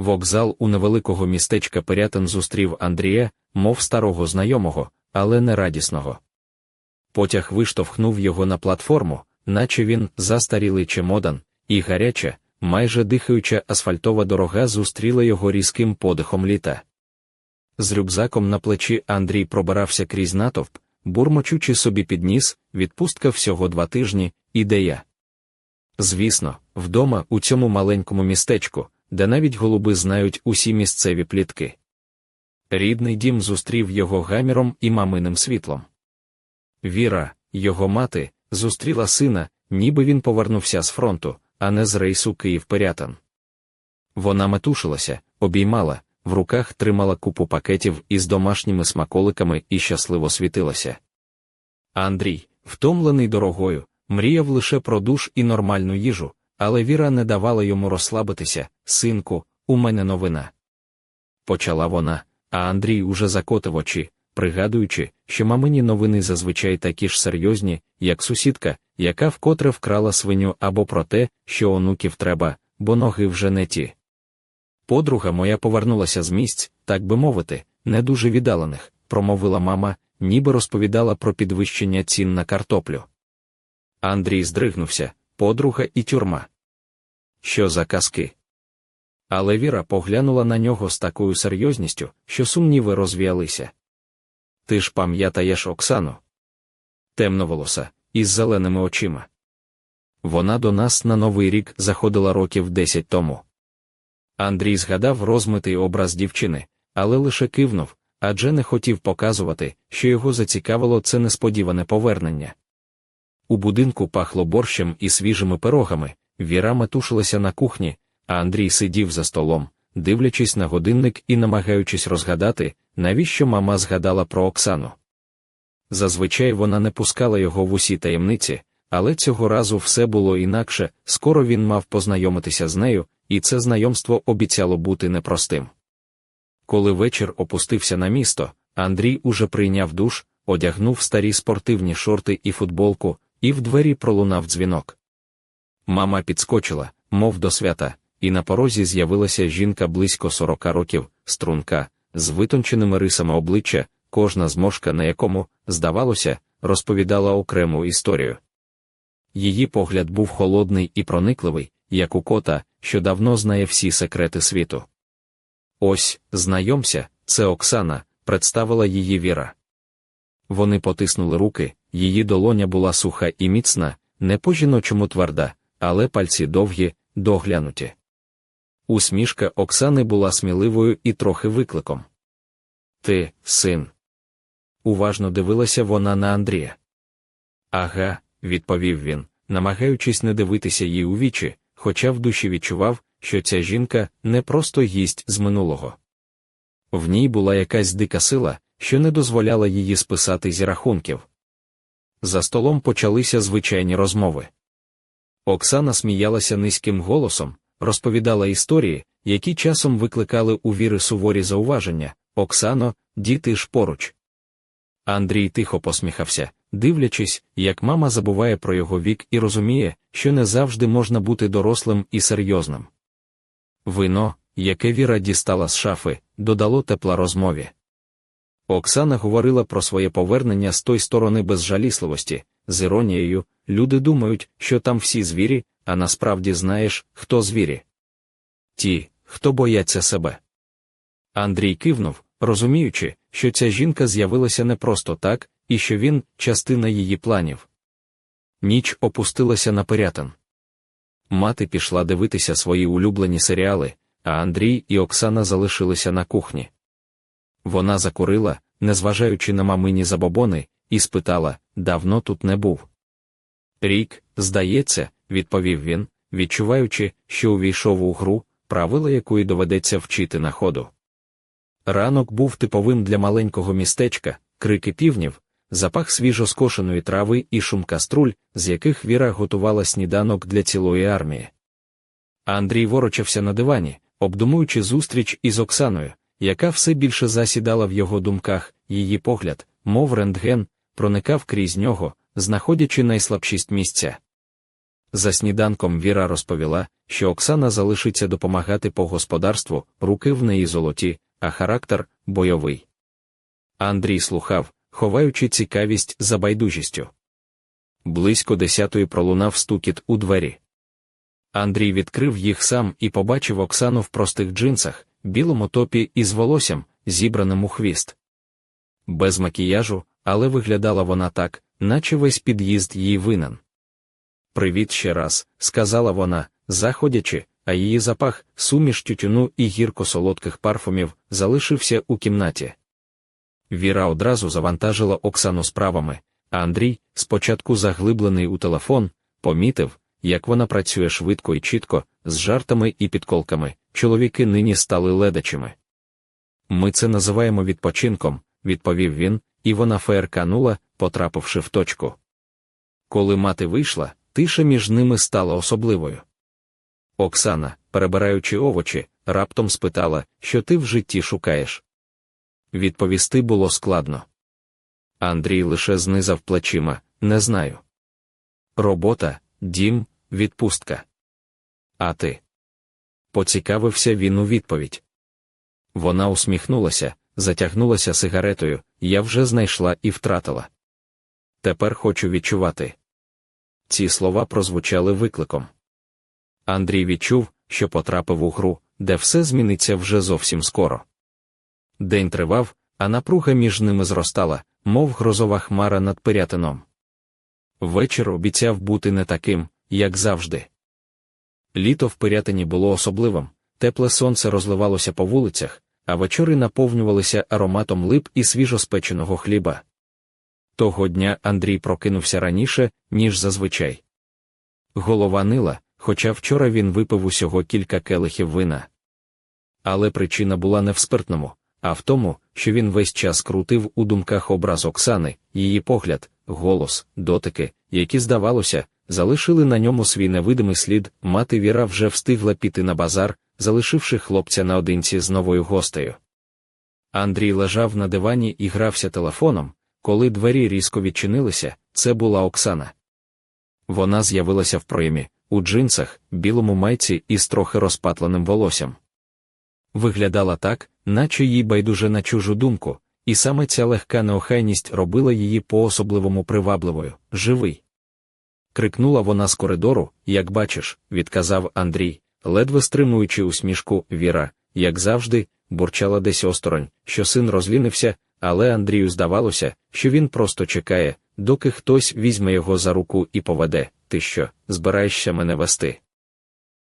Вокзал у невеликого містечка Пирятин зустрів Андрія, мов старого знайомого, але не радісного. Потяг виштовхнув його на платформу, наче він застарілий чемодан, і гаряча, майже дихаюча асфальтова дорога зустріла його різким подихом літа. З рюкзаком на плечі Андрій пробирався крізь натовп, бурмочучи собі під ніс, відпустка всього два тижні, ідея. Звісно, вдома у цьому маленькому містечку, де навіть голуби знають усі місцеві плітки. Рідний дім зустрів його гаміром і маминим світлом. Віра, його мати, зустріла сина, ніби він повернувся з фронту, а не з рейсу Київ-Пирятин. Вона метушилася, обіймала, в руках тримала купу пакетів із домашніми смаколиками і щасливо світилася. Андрій, втомлений дорогою, мріяв лише про душ і нормальну їжу, але Віра не давала йому розслабитися, синку, у мене новина. Почала вона, а Андрій уже закотив очі, пригадуючи, що мамині новини зазвичай такі ж серйозні, як сусідка, яка вкотре вкрала свиню або про те, що онуків треба, бо ноги вже не ті. Подруга моя повернулася з місць, так би мовити, не дуже віддалених, промовила мама, ніби розповідала про підвищення цін на картоплю. Андрій здригнувся, подруга і тюрма. Що за казки? Але Віра поглянула на нього з такою серйозністю, що сумніви розвіялися. Ти ж пам'ятаєш Оксану? Темноволоса, із зеленими очима. Вона до нас на новий рік заходила років десять тому. Андрій згадав розмитий образ дівчини, але лише кивнув, адже не хотів показувати, що його зацікавило це несподіване повернення. У будинку пахло борщем і свіжими пирогами, Віра метушилася на кухні, а Андрій сидів за столом, дивлячись на годинник і намагаючись розгадати, навіщо мама згадала про Оксану. Зазвичай вона не пускала його в усі таємниці, але цього разу все було інакше, скоро він мав познайомитися з нею, і це знайомство обіцяло бути непростим. Коли вечір опустився на місто, Андрій уже прийняв душ, одягнув старі спортивні шорти і футболку, і в двері пролунав дзвінок. Мама підскочила, мов до свята, і на порозі з'явилася жінка близько сорока років, струнка, з витонченими рисами обличчя, кожна зморшка на якому, здавалося, розповідала окрему історію. Її погляд був холодний і проникливий, як у кота, що давно знає всі секрети світу. Ось, знайомся, це Оксана, представила її Віра. Вони потиснули руки, її долоня була суха і міцна, не по жіночому тверда, але пальці довгі, доглянуті. Усмішка Оксани була сміливою і трохи викликом. Ти, син. Уважно дивилася вона на Андрія. Ага, відповів він, намагаючись не дивитися їй у вічі, хоча в душі відчував, що ця жінка не просто гість з минулого. В ній була якась дика сила, що не дозволяла її списати зі рахунків. За столом почалися звичайні розмови. Оксана сміялася низьким голосом, розповідала історії, які часом викликали у віри суворі зауваження Оксано, діти ж поруч. Андрій тихо посміхався, дивлячись, як мама забуває про його вік і розуміє, що не завжди можна бути дорослим і серйозним. Вино, яке Віра дістала з шафи, додало тепла розмові. Оксана говорила про своє повернення з той сторони безжалісливості, з іронією, люди думають, що там всі звірі, а насправді знаєш, хто звірі. Ті, хто бояться себе. Андрій кивнув, розуміючи, що ця жінка з'явилася не просто так, і що він частина її планів. Ніч опустилася на Пирятин. Мати пішла дивитися свої улюблені серіали, а Андрій і Оксана залишилися на кухні. Вона закурила, незважаючи на мамині забобони, і спитала давно тут не був. Рік, здається, відповів він, відчуваючи, що увійшов у гру, правила якої доведеться вчити на ходу. Ранок був типовим для маленького містечка, крики півнів, запах свіжо скошеної трави і шум каструль, з яких Віра готувала сніданок для цілої армії. Андрій ворочався на дивані, обдумуючи зустріч із Оксаною, яка все більше засідала в його думках, її погляд, мов рентген, проникав крізь нього, знаходячи найслабшість місця. За сніданком Віра розповіла, що Оксана залишиться допомагати по господарству, руки в неї золоті, а характер бойовий. Андрій слухав, ховаючи цікавість за байдужістю. Близько десятої пролунав стукіт у двері. Андрій відкрив їх сам і побачив Оксану в простих джинсах, білому топі із волоссям, зібраним у хвіст. Без макіяжу, але виглядала вона так, наче весь під'їзд їй винен. Привіт ще раз, сказала вона, заходячи, а її запах, суміш тютюну і гірко солодких парфумів, залишився у кімнаті. Віра одразу завантажила Оксану справами, а Андрій, спочатку заглиблений у телефон, помітив, як вона працює швидко і чітко, з жартами і підколками. Чоловіки нині стали ледачими. Ми це називаємо відпочинком, відповів він, і вона феєрканула, потрапивши в точку. Коли мати вийшла, тиша між ними стала особливою. Оксана, перебираючи овочі, раптом спитала, що ти в житті шукаєш. Відповісти було складно. Андрій лише знизав плечима, не знаю. Робота, дім, відпустка. А ти? Поцікавився він у відповідь. Вона усміхнулася, затягнулася сигаретою, я вже знайшла і втратила. Тепер хочу відчувати. Ці слова прозвучали викликом. Андрій відчув, що потрапив у гру, де все зміниться вже зовсім скоро. День тривав, а напруга між ними зростала, мов грозова хмара над Пирятином. Вечір обіцяв бути не таким, як завжди. Літо в Пирятині було особливим, тепле сонце розливалося по вулицях, а вечори наповнювалися ароматом лип і свіжоспеченого хліба. Того дня Андрій прокинувся раніше, ніж зазвичай. Голова нила, хоча вчора він випив усього кілька келихів вина. Але причина була не в спиртному, а в тому, що він весь час крутив у думках образ Оксани, її погляд, голос, дотики, які, здавалося, залишили на ньому свій невидимий слід, мати Віра вже встигла піти на базар, залишивши хлопця наодинці з новою гостею. Андрій лежав на дивані і грався телефоном, коли двері різко відчинилися, це була Оксана. Вона з'явилася в проймі, у джинсах, білому майці і з трохи розпатленим волоссям. Виглядала так, наче їй байдуже на чужу думку, і саме ця легка неохайність робила її по особливому привабливою, живий. Крикнула вона з коридору, як бачиш, відказав Андрій, ледве стримуючи усмішку, Віра, як завжди, бурчала десь осторонь, що син розлінився, але Андрію здавалося, що він просто чекає, доки хтось візьме його за руку і поведе, ти що, збираєшся мене вести?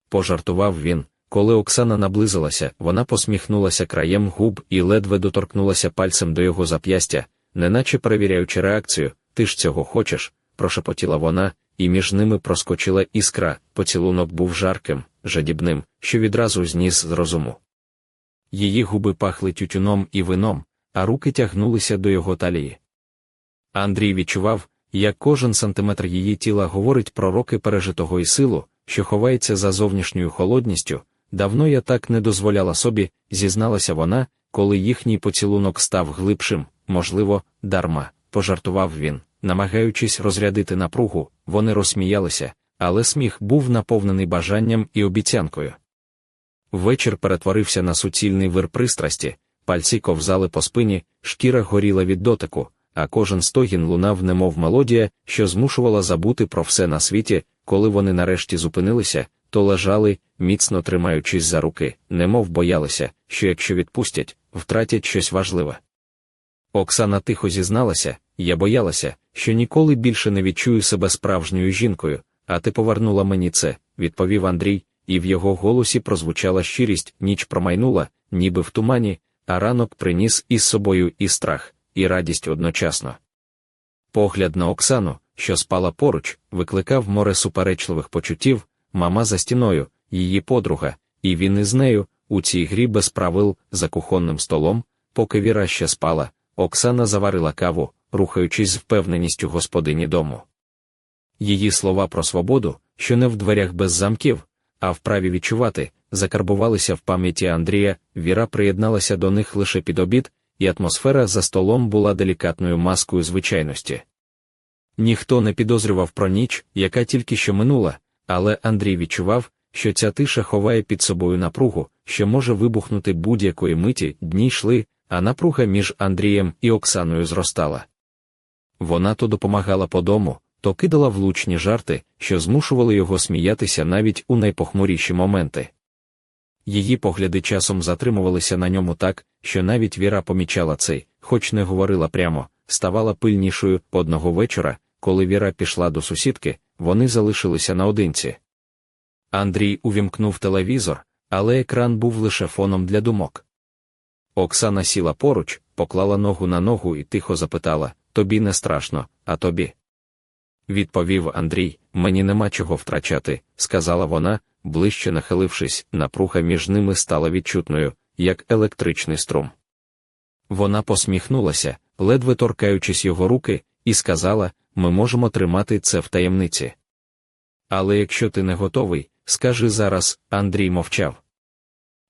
Пожартував він. Коли Оксана наблизилася, вона посміхнулася краєм губ і ледве доторкнулася пальцем до його зап'ястя, неначе перевіряючи реакцію, ти ж цього хочеш, прошепотіла вона, і між ними проскочила іскра, поцілунок був жарким, жадібним, що відразу зніс з розуму. Її губи пахли тютюном і вином, а руки тягнулися до його талії. Андрій відчував, як кожен сантиметр її тіла говорить про роки пережитого і силу, що ховається за зовнішньою холодністю. Давно я так не дозволяла собі, зізналася вона, коли їхній поцілунок став глибшим, можливо, дарма, пожартував він, намагаючись розрядити напругу, вони розсміялися, але сміх був наповнений бажанням і обіцянкою. Вечір перетворився на суцільний вир пристрасті, пальці ковзали по спині, шкіра горіла від дотику, а кожен стогін лунав, немов мелодія, що змушувала забути про все на світі, коли вони нарешті зупинилися, то лежали, міцно тримаючись за руки, немов боялися, що якщо відпустять, втратять щось важливе. Оксана тихо зізналася, я боялася, що ніколи більше не відчую себе справжньою жінкою, а ти повернула мені це, відповів Андрій, і в його голосі прозвучала щирість, ніч промайнула, ніби в тумані, а ранок приніс із собою і страх, і радість одночасно. Погляд на Оксану, що спала поруч, викликав море суперечливих почуттів, мама за стіною, її подруга, і він із нею, у цій грі без правил, за кухонним столом, поки Віра ще спала, Оксана заварила каву, рухаючись з впевненістю господині дому. Її слова про свободу, що не в дверях без замків, а в праві відчувати, закарбувалися в пам'яті Андрія, Віра приєдналася до них лише під обід, і атмосфера за столом була делікатною маскою звичайності. Ніхто не підозрював про ніч, яка тільки що минула, але Андрій відчував, що ця тиша ховає під собою напругу, що може вибухнути будь-якої миті, дні йшли, а напруга між Андрієм і Оксаною зростала. Вона то допомагала по дому, то кидала влучні жарти, що змушували його сміятися навіть у найпохмуріші моменти. Її погляди часом затримувалися на ньому так, що навіть Віра помічала цей, хоч не говорила прямо, ставала пильнішою одного вечора, коли Віра пішла до сусідки, вони залишилися наодинці. Андрій увімкнув телевізор, але екран був лише фоном для думок. Оксана сіла поруч, поклала ногу на ногу і тихо запитала Тобі не страшно, а тобі. Відповів Андрій, мені нема чого втрачати, сказала вона, ближче нахилившись, напруга між ними стала відчутною, як електричний струм. Вона посміхнулася, ледве торкаючись його руки, і сказала: Ми можемо тримати це в таємниці. Але якщо ти не готовий, скажи зараз, Андрій мовчав.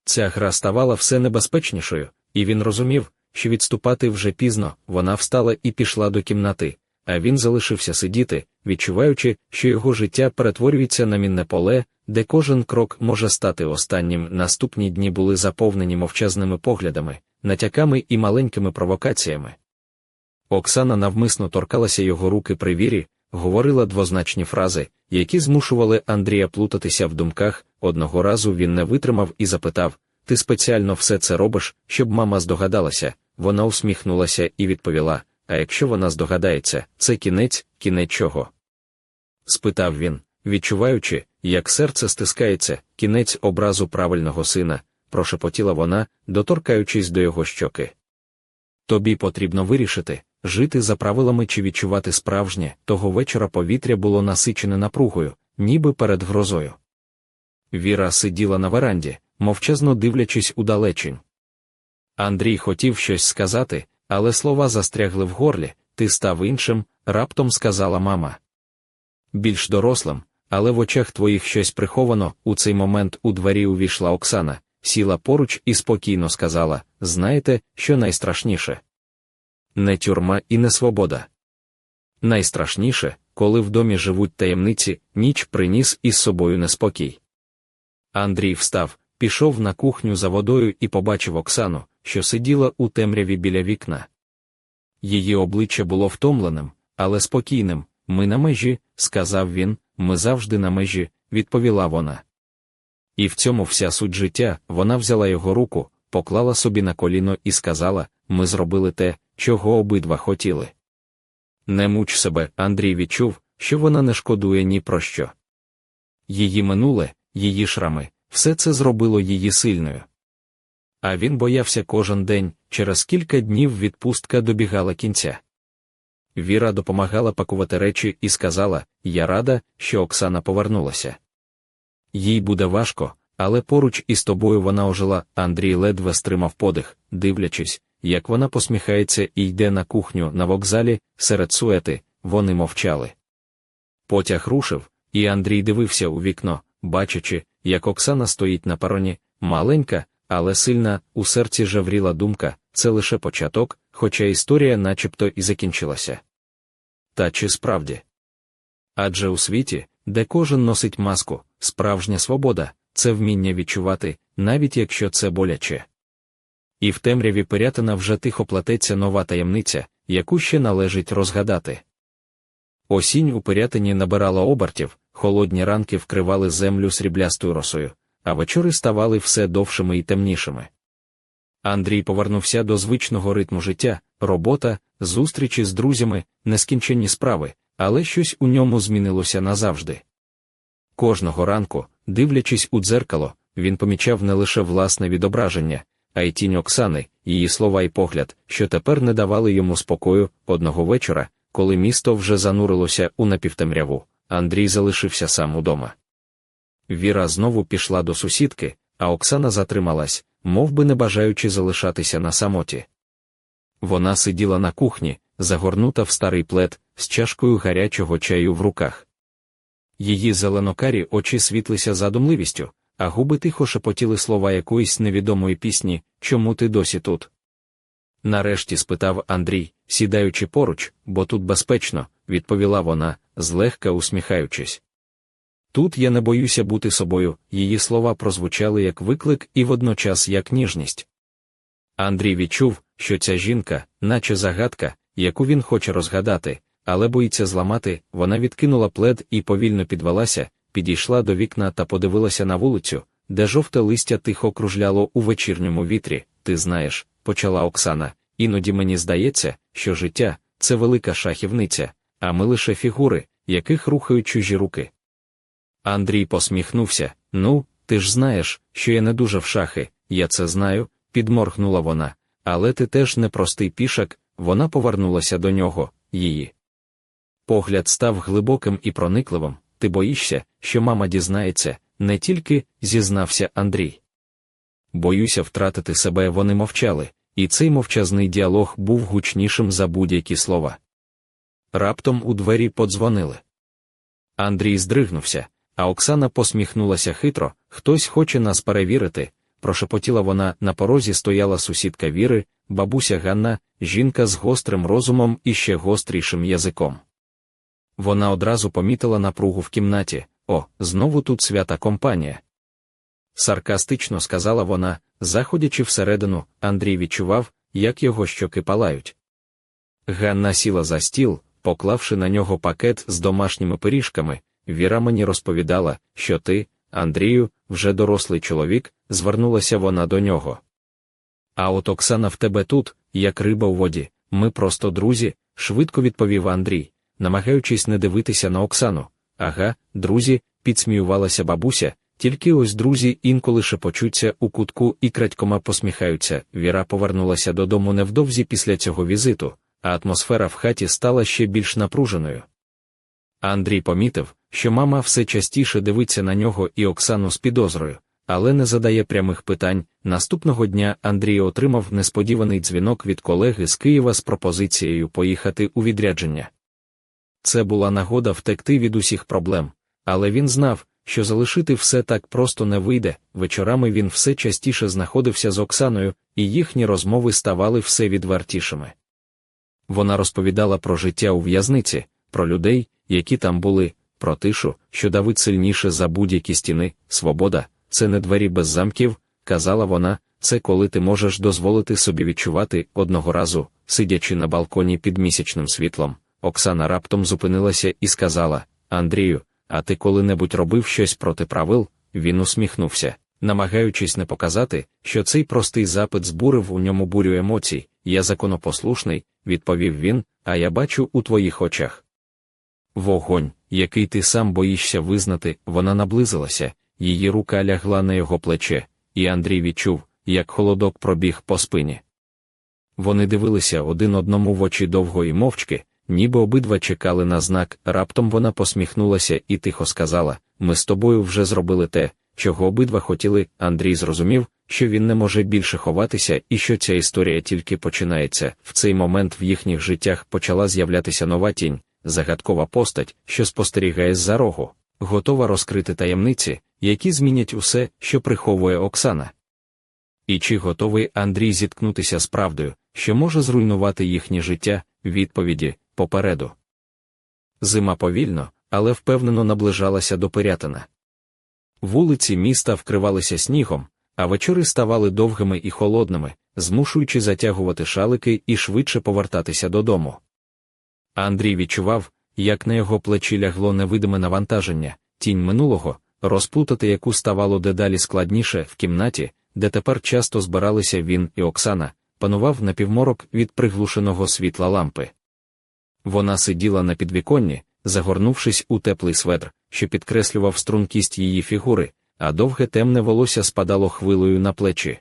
Ця гра ставала все небезпечнішою, і він розумів, що відступати вже пізно, вона встала і пішла до кімнати, а він залишився сидіти, відчуваючи, що його життя перетворюється на мінне поле, де кожен крок може стати останнім. Наступні дні були заповнені мовчазними поглядами, натяками і маленькими провокаціями. Оксана навмисно торкалася його руки при вірі, говорила двозначні фрази, які змушували Андрія плутатися в думках. Одного разу він не витримав і запитав: Ти спеціально все це робиш, щоб мама здогадалася. Вона усміхнулася і відповіла: А якщо вона здогадається, це кінець, кінець чого? спитав він, відчуваючи, як серце стискається, кінець образу правильного сина, прошепотіла вона, доторкаючись до його щоки. Тобі потрібно вирішити, жити за правилами чи відчувати справжнє, того вечора повітря було насичене напругою, ніби перед грозою. Віра сиділа на веранді, мовчазно дивлячись удалечінь. Андрій хотів щось сказати, але слова застрягли в горлі, ти став іншим, раптом сказала мама. Більш дорослим, але в очах твоїх щось приховано. У цей момент у двері увійшла Оксана, сіла поруч і спокійно сказала: Знаєте, що найстрашніше? Не тюрма і не свобода. Найстрашніше, коли в домі живуть таємниці, ніч приніс із собою неспокій. Андрій встав, пішов на кухню за водою і побачив Оксану, що сиділа у темряві біля вікна. Її обличчя було втомленим, але спокійним. Ми на межі, сказав він, ми завжди на межі, відповіла вона. І в цьому вся суть життя, вона взяла його руку, поклала собі на коліно і сказала: Ми зробили те, чого обидва хотіли. Не муч себе, Андрій відчув, що вона не шкодує ні про що. Її минуле, її шрами, все це зробило її сильною. А він боявся кожен день, через кілька днів відпустка добігала кінця. Віра допомагала пакувати речі і сказала: Я рада, що Оксана повернулася. Їй буде важко, але поруч із тобою вона ожила. Андрій ледве стримав подих, дивлячись, як вона посміхається і йде на кухню на вокзалі, серед суети, вони мовчали. Потяг рушив, і Андрій дивився у вікно, бачачи, як Оксана стоїть на пароні, маленька, але сильна, у серці жавріла думка, це лише початок, хоча історія начебто і закінчилася. Та чи справді? Адже у світі, де кожен носить маску, справжня свобода, це вміння відчувати, навіть якщо це боляче. І в темряві Пирятина вже тихо платеться нова таємниця, яку ще належить розгадати. Осінь у Пирятині набирала обертів, холодні ранки вкривали землю сріблястою росою, а вечори ставали все довшими і темнішими. Андрій повернувся до звичного ритму життя, робота, зустрічі з друзями, нескінченні справи, але щось у ньому змінилося назавжди. Кожного ранку, дивлячись у дзеркало, він помічав не лише власне відображення, а й тінь Оксани, її слова і погляд, що тепер не давали йому спокою одного вечора, коли місто вже занурилося у напівтемряву, Андрій залишився сам удома. Віра знову пішла до сусідки, а Оксана затрималась, мов би не бажаючи залишатися на самоті. Вона сиділа на кухні, загорнута в старий плед, з чашкою гарячого чаю в руках. Її зеленокарі очі світлися задумливістю, а губи тихо шепотіли слова якоїсь невідомої пісні Чому ти досі тут? Нарешті спитав Андрій, сідаючи поруч, бо тут безпечно, відповіла вона, злегка усміхаючись. Тут я не боюся бути собою, її слова прозвучали як виклик і водночас як ніжність. Андрій відчув, що ця жінка, наче загадка, яку він хоче розгадати, але боїться зламати, вона відкинула плед і повільно підвелася, підійшла до вікна та подивилася на вулицю, де жовте листя тихо кружляло у вечірньому вітрі. Ти знаєш, почала Оксана, іноді мені здається, що життя це велика шахівниця, а ми лише фігури, яких рухають чужі руки. Андрій посміхнувся. Ну, ти ж знаєш, що я не дуже в шахи, я це знаю, підморгнула вона, але ти теж не простий пішак, вона повернулася до нього, її. Погляд став глибоким і проникливим. Ти боїшся, що мама дізнається, не тільки зізнався Андрій. Боюся втратити себе, вони мовчали, і цей мовчазний діалог був гучнішим за будь-які слова. Раптом у двері подзвонили. Андрій здригнувся, а Оксана посміхнулася хитро хтось хоче нас перевірити. Прошепотіла вона на порозі стояла сусідка Віри, бабуся Ганна, жінка з гострим розумом і ще гострішим язиком. Вона одразу помітила напругу в кімнаті о, знову тут свята компанія. Саркастично сказала вона, заходячи всередину, Андрій відчував, як його щоки палають. Ганна сіла за стіл, поклавши на нього пакет з домашніми пиріжками, Віра мені розповідала, що ти, Андрію, вже дорослий чоловік, звернулася вона до нього. А от Оксана в тебе тут, як риба у воді, ми просто друзі, швидко відповів Андрій, намагаючись не дивитися на Оксану. Ага, друзі, підсміювалася бабуся, тільки ось друзі інколи шепочуться у кутку і крадькома посміхаються. Віра повернулася додому невдовзі після цього візиту, а атмосфера в хаті стала ще більш напруженою. Андрій помітив, що мама все частіше дивиться на нього і Оксану з підозрою, але не задає прямих питань. Наступного дня Андрій отримав несподіваний дзвінок від колеги з Києва з пропозицією поїхати у відрядження. Це була нагода втекти від усіх проблем, але він знав, що залишити все так просто не вийде. Вечорами він все частіше знаходився з Оксаною, і їхні розмови ставали все відвертішими. Вона розповідала про життя у в'язниці, про людей, які там були, про тишу, що давить сильніше за будь-які стіни, свобода, це не двері без замків, казала вона, це коли ти можеш дозволити собі відчувати одного разу, сидячи на балконі під місячним світлом. Оксана раптом зупинилася і сказала: Андрію, а ти коли-небудь робив щось проти правил? Він усміхнувся, намагаючись не показати, що цей простий запит збурив у ньому бурю емоцій. Я законопослушний, відповів він, а я бачу у твоїх очах. Вогонь, який ти сам боїшся визнати, вона наблизилася, її рука лягла на його плече, і Андрій відчув, як холодок пробіг по спині. Вони дивилися один одному в очі довго і мовчки, ніби обидва чекали на знак, раптом вона посміхнулася і тихо сказала: Ми з тобою вже зробили те, чого обидва хотіли. Андрій зрозумів, що він не може більше ховатися і що ця історія тільки починається. В цей момент в їхніх життях почала з'являтися нова тінь, загадкова постать, що спостерігає з-за рогу, готова розкрити таємниці, які змінять усе, що приховує Оксана. І чи готовий Андрій зіткнутися з правдою, що може зруйнувати їхнє життя, відповіді попереду. Зима повільно, але впевнено наближалася до Пирятина. Вулиці міста вкривалися снігом, а вечори ставали довгими і холодними, змушуючи затягувати шалики і швидше повертатися додому. Андрій відчував, як на його плечі лягло невидиме навантаження, тінь минулого, розплутати яку ставало дедалі складніше в кімнаті, де тепер часто збиралися він і Оксана, панував напівморок від приглушеного світла лампи. Вона сиділа на підвіконні, загорнувшись у теплий сведр, що підкреслював стрункість її фігури, а довге темне волосся спадало хвилою на плечі.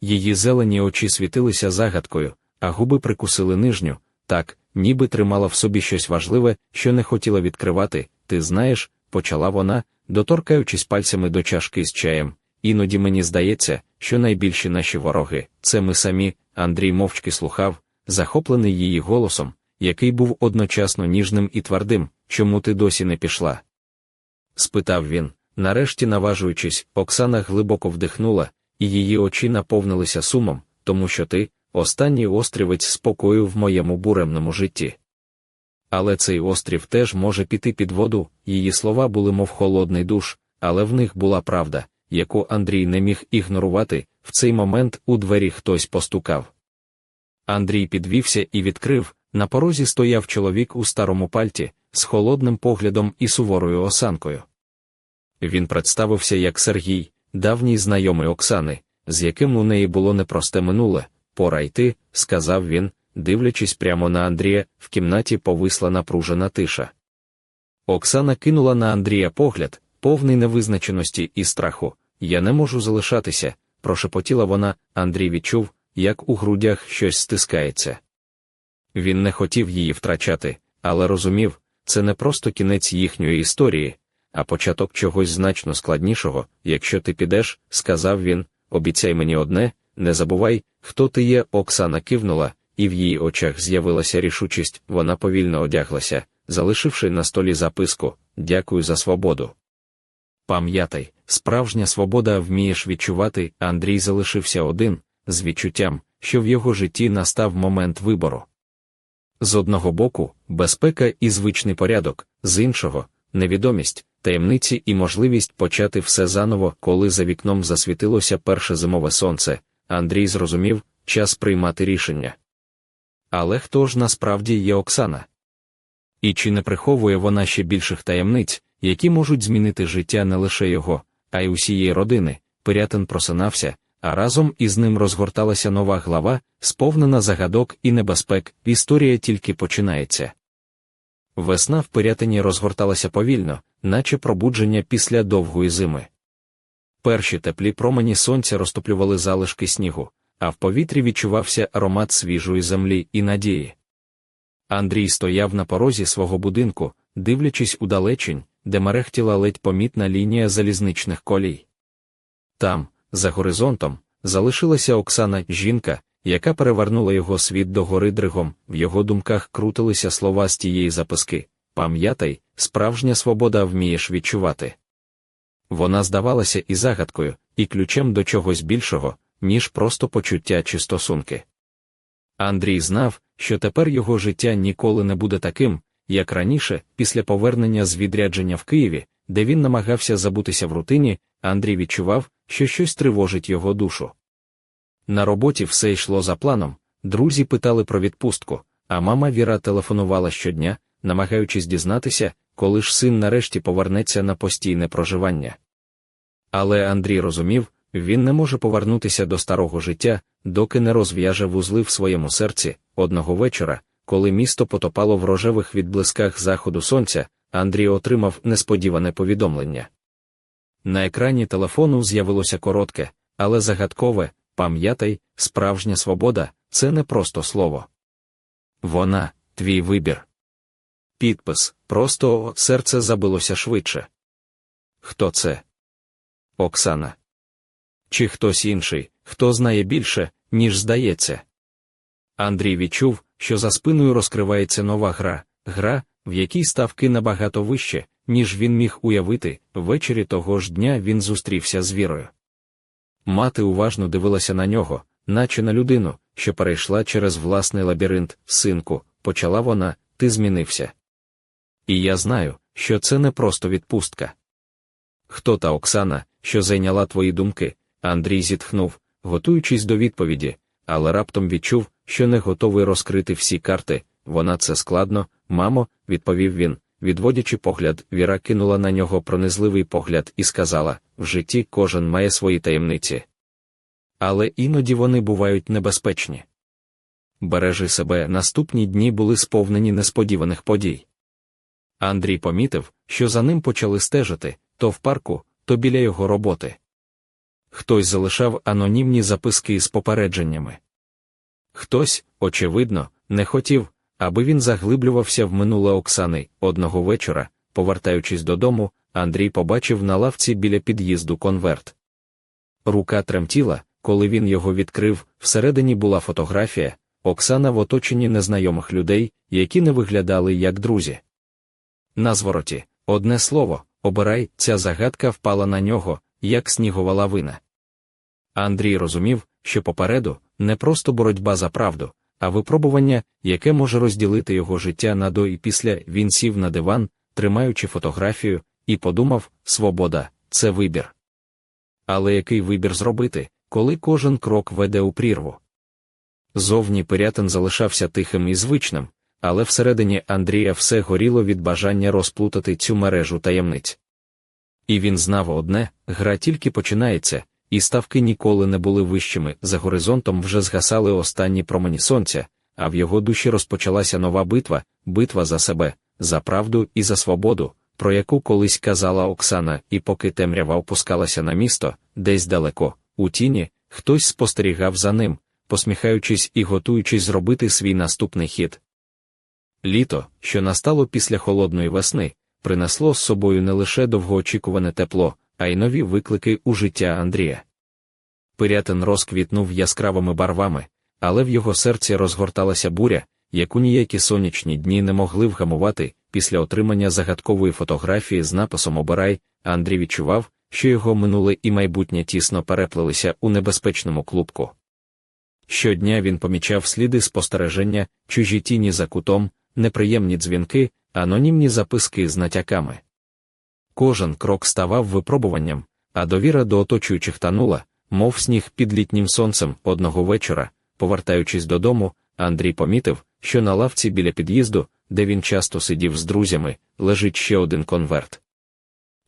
Її зелені очі світилися загадкою, а губи прикусили нижню, так, ніби тримала в собі щось важливе, що не хотіла відкривати. Ти знаєш, почала вона, доторкаючись пальцями до чашки з чаєм. Іноді мені здається, що найбільші наші вороги це ми самі. Андрій мовчки слухав, захоплений її голосом, який був одночасно ніжним і твердим, чому ти досі не пішла? спитав він. Нарешті, наважуючись, Оксана глибоко вдихнула, і її очі наповнилися сумом, тому що ти останній острівець спокою в моєму буремному житті. Але цей острів теж може піти під воду, її слова були мов холодний душ, але в них була правда, яку Андрій не міг ігнорувати. В цей момент у двері хтось постукав. Андрій підвівся і відкрив. На порозі стояв чоловік у старому пальті, з холодним поглядом і суворою осанкою. Він представився як Сергій, давній знайомий Оксани, з яким у неї було непросте минуле. Пора йти, сказав він, дивлячись прямо на Андрія, в кімнаті повисла напружена тиша. Оксана кинула на Андрія погляд, повний невизначеності і страху. Я не можу залишатися, прошепотіла вона, Андрій відчув, як у грудях щось стискається. Він не хотів її втрачати, але розумів, це не просто кінець їхньої історії, а початок чогось значно складнішого. Якщо ти підеш, сказав він, обіцяй мені одне, не забувай, хто ти є. Оксана кивнула, і в її очах з'явилася рішучість, вона повільно одяглася, залишивши на столі записку Дякую за свободу. Пам'ятай, справжня свобода вмієш відчувати, Андрій залишився один, з відчуттям, що в його житті настав момент вибору. З одного боку, безпека і звичний порядок, з іншого невідомість, таємниці і можливість почати все заново, коли за вікном засвітилося перше зимове сонце, Андрій зрозумів час приймати рішення. Але хто ж насправді є Оксана? І чи не приховує вона ще більших таємниць, які можуть змінити життя не лише його, а й усієї родини? Пирятин просинався, а разом із ним розгорталася нова глава, сповнена загадок і небезпек, історія тільки починається. Весна в Пирятині розгорталася повільно, наче пробудження після довгої зими. Перші теплі промені сонця розтоплювали залишки снігу, а в повітрі відчувався аромат свіжої землі і надії. Андрій стояв на порозі свого будинку, дивлячись удалечінь, де мерехтіла ледь помітна лінія залізничних колій. Там, за горизонтом, залишилася Оксана жінка, яка перевернула його світ до гори дригом, в його думках крутилися слова з тієї записки Пам'ятай, справжня свобода вмієш відчувати. Вона здавалася і загадкою, і ключем до чогось більшого, ніж просто почуття чи стосунки. Андрій знав, що тепер його життя ніколи не буде таким, як раніше, після повернення з відрядження в Києві, де він намагався забутися в рутині, Андрій відчував, що щось тривожить його душу. На роботі все йшло за планом, друзі питали про відпустку, а мама Віра телефонувала щодня, намагаючись дізнатися, коли ж син нарешті повернеться на постійне проживання. Але Андрій розумів, він не може повернутися до старого життя, доки не розв'яже вузли в своєму серці одного вечора, коли місто потопало в рожевих відблисках заходу сонця, Андрій отримав несподіване повідомлення. На екрані телефону з'явилося коротке, але загадкове пам'ятай, справжня свобода це не просто слово. Вона, твій вибір. Підпис просто серце забилося швидше. Хто це? Оксана. Чи хтось інший, хто знає більше, ніж здається. Андрій відчув, що за спиною розкривається нова гра, гра, в якій ставки набагато вище, ніж він міг уявити, ввечері того ж дня він зустрівся з вірою. Мати уважно дивилася на нього, наче на людину, що перейшла через власний лабіринт, синку, почала вона, ти змінився. І я знаю, що це не просто відпустка. Хто та Оксана, що зайняла твої думки? Андрій зітхнув, готуючись до відповіді, але раптом відчув, що не готовий розкрити всі карти. Вона це складно, мамо, відповів він, відводячи погляд, Віра кинула на нього пронизливий погляд і сказала в житті кожен має свої таємниці. Але іноді вони бувають небезпечні. Бережи себе, наступні дні були сповнені несподіваних подій. Андрій помітив, що за ним почали стежити то в парку, то біля його роботи. Хтось залишав анонімні записки з попередженнями. Хтось, очевидно, не хотів, аби він заглиблювався в минуле Оксани одного вечора, повертаючись додому, Андрій побачив на лавці біля під'їзду конверт. Рука тремтіла, коли він його відкрив, всередині була фотографія, Оксана в оточенні незнайомих людей, які не виглядали як друзі. На звороті, одне слово, обирай, ця загадка впала на нього, як снігова лавина. Андрій розумів, що попереду не просто боротьба за правду, а випробування, яке може розділити його життя на до і після він сів на диван, тримаючи фотографію, і подумав: свобода це вибір. Але який вибір зробити, коли кожен крок веде у прірву? Зовні Пирятин залишався тихим і звичним, але всередині Андрія все горіло від бажання розплутати цю мережу таємниць. І він знав одне гра тільки починається, і ставки ніколи не були вищими. За горизонтом вже згасали останні промені сонця, а в його душі розпочалася нова битва битва за себе, за правду і за свободу, про яку колись казала Оксана, і поки темрява опускалася на місто, десь далеко, у тіні, хтось спостерігав за ним, посміхаючись і готуючись зробити свій наступний хід. Літо, що настало після холодної весни, принесло з собою не лише довгоочікуване тепло, а й нові виклики у життя Андрія. Пирятин розквітнув яскравими барвами, але в його серці розгорталася буря, яку ніякі сонячні дні не могли вгамувати. Після отримання загадкової фотографії з написом Обирай, Андрій відчував, що його минуле і майбутнє тісно переплелися у небезпечному клубку. Щодня він помічав сліди спостереження, чужі тіні за кутом, неприємні дзвінки, анонімні записки з натяками. Кожен крок ставав випробуванням, а довіра до оточуючих танула, мов сніг під літнім сонцем одного вечора, повертаючись додому, Андрій помітив, що на лавці біля під'їзду, де він часто сидів з друзями, лежить ще один конверт.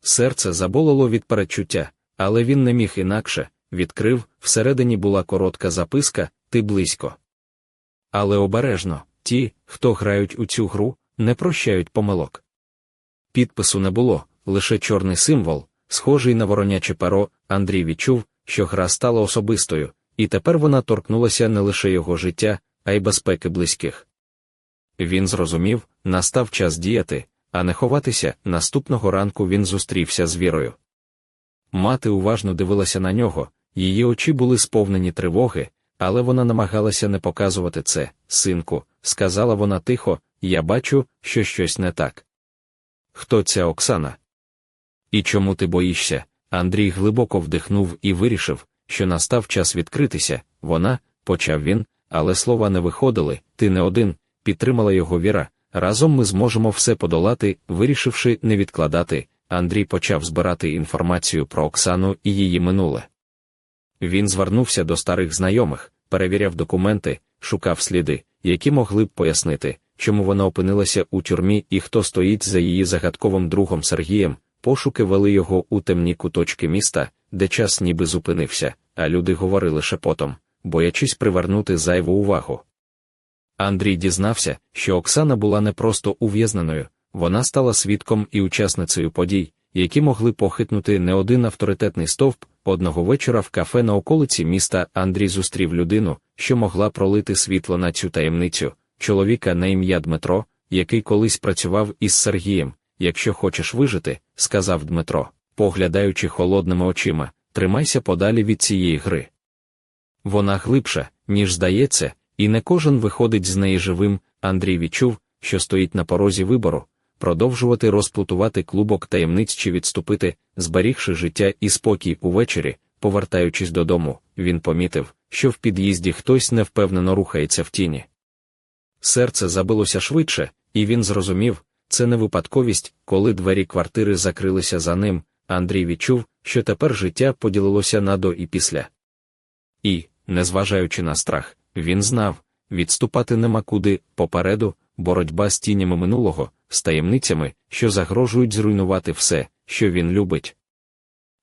Серце забололо від передчуття, але він не міг інакше, відкрив, всередині була коротка записка, ти близько. Але обережно, ті, хто грають у цю гру, не прощають помилок. Підпису не було, лише чорний символ, схожий на вороняче перо, Андрій відчув, що гра стала особистою, і тепер вона торкнулася не лише його життя, а й безпеки близьких. Він зрозумів, настав час діяти, а не ховатися. Наступного ранку він зустрівся з вірою. Мати уважно дивилася на нього, її очі були сповнені тривоги, але вона намагалася не показувати це, синку, сказала вона тихо, я бачу, що щось не так. Хто ця Оксана? І чому ти боїшся? Андрій глибоко вдихнув і вирішив, що настав час відкритися. Вона, почав він, але слова не виходили, ти не один, підтримала його віра. Разом ми зможемо все подолати, вирішивши не відкладати. Андрій почав збирати інформацію про Оксану і її минуле. Він звернувся до старих знайомих, перевіряв документи, шукав сліди, які могли б пояснити, чому вона опинилася у тюрмі і хто стоїть за її загадковим другом Сергієм. Пошуки вели його у темні куточки міста, де час ніби зупинився, а люди говорили шепотом, боячись привернути зайву увагу. Андрій дізнався, що Оксана була не просто ув'язненою, вона стала свідком і учасницею подій, які могли похитнути не один авторитетний стовп. Одного вечора в кафе на околиці міста Андрій зустрів людину, що могла пролити світло на цю таємницю, чоловіка на ім'я Дмитро, який колись працював із Сергієм. Якщо хочеш вижити, сказав Дмитро, поглядаючи холодними очима, тримайся подалі від цієї гри. Вона глибша, ніж здається, і не кожен виходить з неї живим. Андрій відчув, що стоїть на порозі вибору, продовжувати розплутувати клубок таємниць чи відступити, зберігши життя і спокій увечері, повертаючись додому, він помітив, що в під'їзді хтось невпевнено рухається в тіні. Серце забилося швидше, і він зрозумів, це не випадковість, коли двері квартири закрилися за ним. Андрій відчув, що тепер життя поділилося на до і після. І, незважаючи на страх, він знав, відступати нема куди попереду, боротьба з тінями минулого, з таємницями, що загрожують зруйнувати все, що він любить.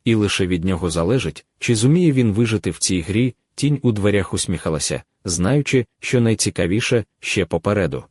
І лише від нього залежить, чи зуміє він вижити в цій грі, тінь у дверях усміхалася, знаючи, що найцікавіше ще попереду.